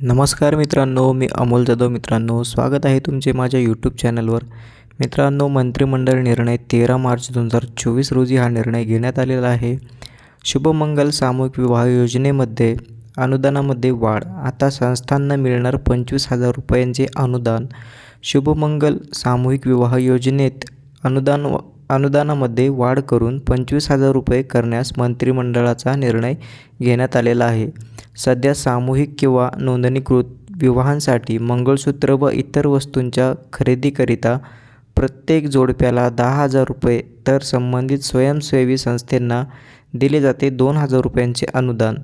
नमस्कार मित्रांनो मी अमोल जाधव. मित्रांनो स्वागत आहे तुमचे माझ्या यूट्यूब चॅनलवर मित्रांनो मंत्रिमंडळ निर्णय तेरा मार्च दोन हजार चोवीस रोजी हा निर्णय घेण्यात आलेला आहे. शुभमंगल सामूहिक विवाह योजनेमध्ये अनुदानामध्ये वाढ. आता संस्थांना मिळणार पंचवीस हजार रुपयांचे अनुदान. शुभमंगल सामूहिक विवाह योजनेत अनुदान अनुदानामध्ये वाढ करून पंचवीस हजार रुपये करण्यास मंत्रिमंडळाचा निर्णय घेण्यात आलेला आहे. सध्या सामूहिक किंवा नोंदणीकृत विवाहांसाठी मंगळसूत्र व इतर वस्तूंच्या खरेदीकरिता प्रत्येक जोडप्याला दहा हजार रुपये तर संबंधित स्वयंसेवी संस्थेंना दिले जाते दोन हजार रुपयांचे अनुदान.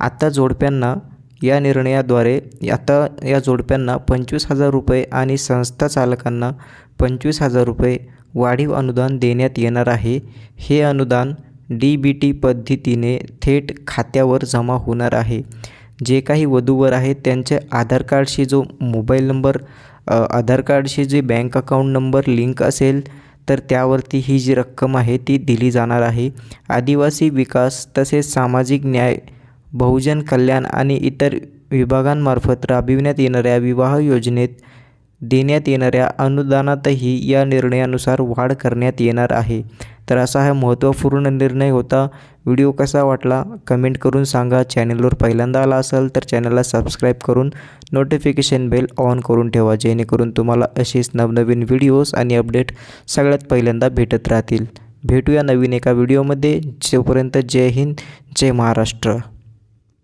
आता जोडप्यांना या निर्णयाद्वारे आता या जोडप्यांना पंचवीस हजार रुपये आणि संस्था चालकांना पंचवीस हजार रुपये वाढीव अनुदान देण्यात येणार आहे. हे अनुदान डी बी टी पद्धतीने थेट खात्यावर जमा होणार आहे. जे काही वधूवर आहेत त्यांचे आधार कार्डशी जो मोबाईल नंबर आधार कार्डशी जे बँक अकाउंट नंबर लिंक असेल तर त्यावरती ही जी रक्कम आहे ती दिली जाणार आहे. आदिवासी विकास तसेच सामाजिक न्याय बहुजन कल्याण आणि इतर विभागांमार्फत राबविण्यात येणाऱ्या विवाह योजनेत देण्यात येणाऱ्या अनुदानातही या निर्णयानुसार वाढ करण्यात येणार आहे. तर असा हा महत्त्वपूर्ण निर्णय होता. व्हिडिओ कसा वाटला? कमेंट करून सांगा. चॅनलवर पहिल्यांदा आला असेल तर चॅनलला सबस्क्राईब करून नोटिफिकेशन बेल ऑन करून ठेवा जेणेकरून तुम्हाला असेच नवनवीन व्हिडिओज आणि अपडेट सगळ्यात पहिल्यांदा भेटत राहतील. भेटूया नवीन एका व्हिडिओमध्ये. जोपर्यंत जय हिंद जय महाराष्ट्र.